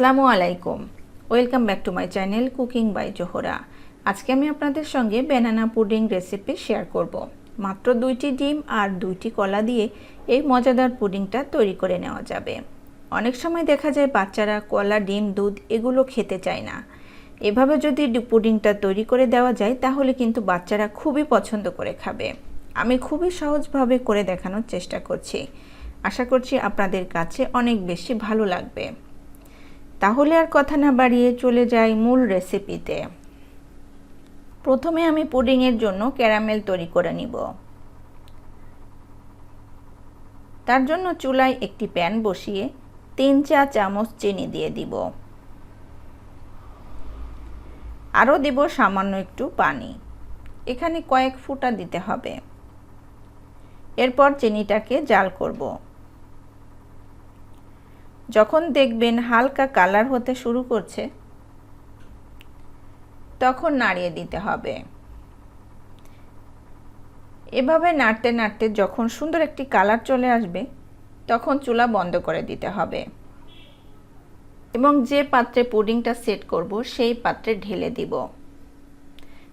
আসসালামু আলাইকুম। Welcome back to my channel cooking by Zohra আজকে আমি আপনাদের সঙ্গে ব্যানানা পুডিং রেসিপি শেয়ার করব। মাত্র দুইটি ডিম আর দুইটি কলা দিয়ে এই মজাদার পুডিংটা তৈরি করে নেওয়া যাবে। অনেক সময় দেখা যায় বাচ্চারা কলা, ডিম, দুধ এগুলো খেতে চায় না। এভাবে যদি পুডিংটা তৈরি করে দেওয়া যায়, তাহলে কিন্তু বাচ্চারা খুবই পছন্দ করে খাবে। আমি খুবই সহজভাবে করে দেখানোর চেষ্টা করছি। আশা করছি আপনাদের কাছে অনেক বেশি ভালো লাগবে। তাহলে আর কথা না বাড়িয়ে চলে যাই মূল রেসিপিতে প্রথমে আমি পুডিংয়ের জন্য ক্যারামেল তৈরি করে নিব। তার জন্য চুলায় একটি প্যান বসিয়ে তিন চা চামচ চিনি দিয়ে দিব। আরও দেব সামান্য একটু পানি। এখানে কয়েক ফুটা দিতে হবে। এরপর চিনিটাকে জাল করব। যখন দেখবেন হালকা কালার হতে শুরু করছে, তখন নাড়িয়ে দিতে হবে। এভাবে নাড়তে নাড়তে যখন সুন্দর একটি কালার চলে আসবে, তখন চুলা বন্ধ করে দিতে হবে। এবং যে পাত্রে পুডিংটা সেট করব, সেই পাত্রে ঢেলে দিব।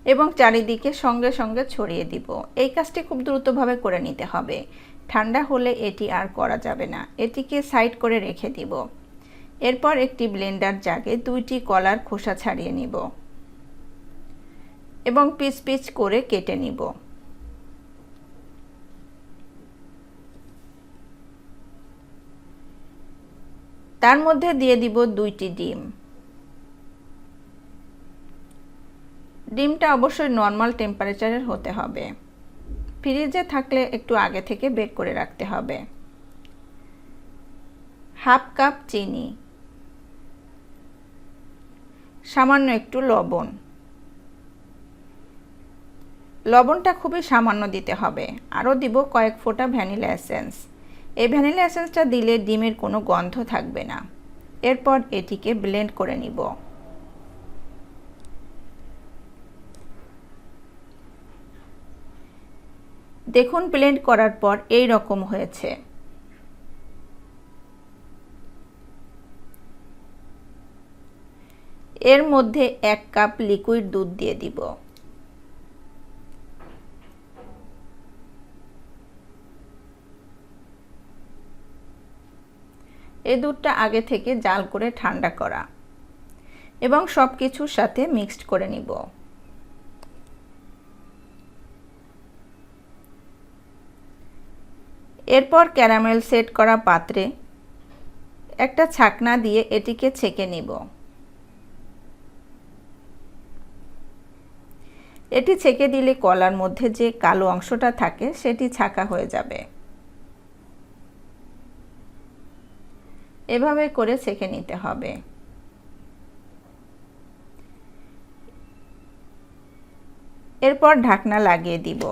এবং চারিদিকে সঙ্গে সঙ্গে ছড়িয়ে দিব। এই কাজটি খুব দ্রুতভাবে করে নিতে হবে। ঠান্ডা হলে এটি আর করা যাবে না। এটিকে সাইড করে রেখে দিব। এরপর একটি ব্লেন্ডার জাগে দুইটি কলার খোসা ছাড়িয়ে নিব এবং পিচ পিচ করে কেটে নিব। তার মধ্যে দিয়ে দিব দুইটি ডিম। ডিমটা অবশ্যই নর্মাল টেম্পারেচারের হতে হবে। ফ্রিজে থাকলে একটু আগে থেকে বেক করে রাখতে হবে। হাফ কাপ চিনি। সামান্য একটু লবণ। লবণটা খুবই সামান্য দিতে হবে। আরও দিব কয়েক ফোঁটা ভ্যানিলা এসেন্স। এই ভ্যানিলা এসেন্সটা দিলে ডিমের কোনো গন্ধ থাকবে না। এরপর এটিকে ব্লেন্ড করে নিব। দেখুন ব্লেন্ড করার পর এই রকম হয়েছে। এর মধ্যে এক কাপ লিকুইড দুধ দিয়ে দিব। এই দুধটা আগে থেকে জাল করে ঠান্ডা করা এবং সব কিছুর সাথে মিক্সড করে নিব। এরপর ক্যারামেল সেট করা পাত্রে একটা ছাকনা দিয়ে এটিকে ছেঁকে নিব। এটি ছেঁকে দিলে কলার মধ্যে যে কালো অংশটা থাকে সেটি ছাকা হয়ে যাবে। এভাবে করে ছেঁকে নিতে হবে। এরপর ঢাকনা লাগিয়ে দিব।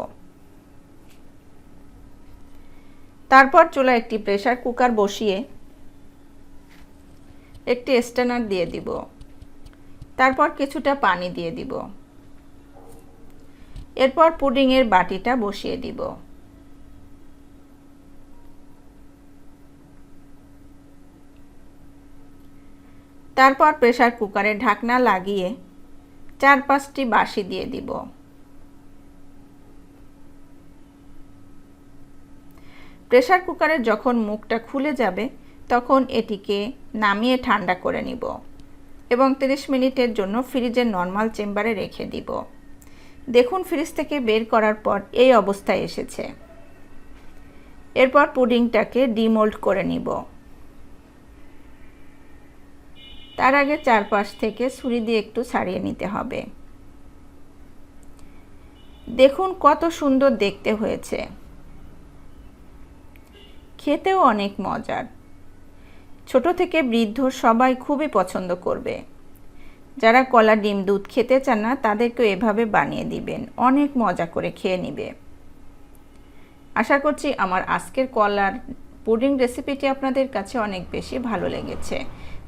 তারপর চুলা একটি প্রেশার কুকার বসিয়ে একটি স্ট্যানার দিয়ে দিব। তারপর কিছুটা পানি দিয়ে দিব। এরপর পুডিংয়ের বাটিটা বসিয়ে দিব। তারপর প্রেসার কুকারে ঢাকনা লাগিয়ে চার পাঁচটি বাসি দিয়ে দিব। প্রেসার কুকারের যখন মুখটা খুলে যাবে, তখন এটিকে নামিয়ে ঠান্ডা করে নিব এবং 30 মিনিটের জন্য ফ্রিজের নর্মাল চেম্বারে রেখে দিব। দেখুন ফ্রিজ থেকে বের করার পর এই অবস্থায় এসেছে। এরপর পুডিংটাকে ডিমোল্ড করে নিব। তার আগে চারপাশ থেকে ছুরি দিয়ে একটু ছাড়িয়ে নিতে হবে। দেখুন কত সুন্দর দেখতে হয়েছে। খেতেও অনেক মজার। ছোট থেকে বৃদ্ধ সবাই খুবই পছন্দ করবে। যারা কলা ডিম দুধ খেতে চান না তাদেরকেও এভাবে বানিয়ে দিবেন। অনেক মজা করে খেয়ে নিবে। আশা করছি আমার আজকের কলার পুডিং রেসিপিটি আপনাদের কাছে অনেক বেশি ভালো লেগেছে।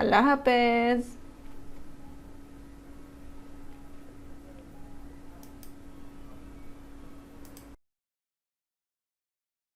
Aloha, pez.